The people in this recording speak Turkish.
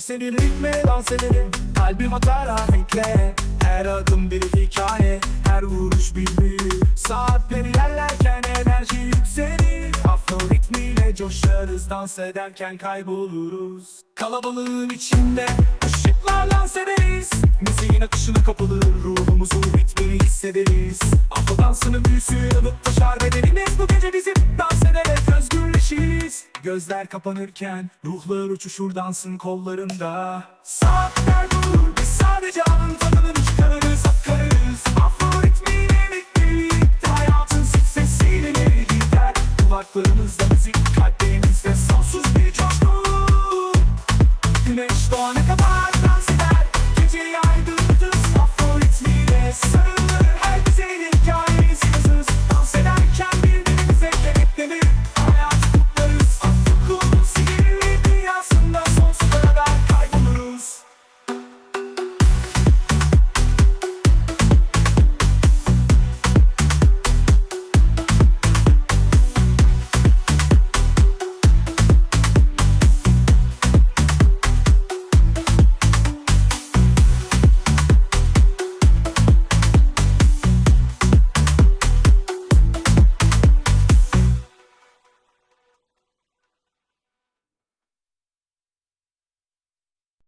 Seni ritme dans ederim. Kalbim atar ahenkle Her adım bir hikaye Her vuruş bir büyü Saatleri yerlerken enerji yükselir. Afro ritmiyle coşarız Dans ederken kayboluruz. Kalabalığın içinde ışıklar dans ederiz. Müziğin akışına kapılır Ruhumuzun ritmini hissederiz. Afro dansının büyüsü yanıp taşar bedenimiz Gözler kapanırken ruhlar uçuşur dansın kollarında. Saatler durur biz sadece anın tadını çıkarırız akarırız. Afro ritmiyle birlikte hayatın sık sesiyle ileri gider. Kulaklarımızda müzik kalplerimizde sonsuz bir coşku. Güneş doğana kadar dans eder Geceyi aydınlatır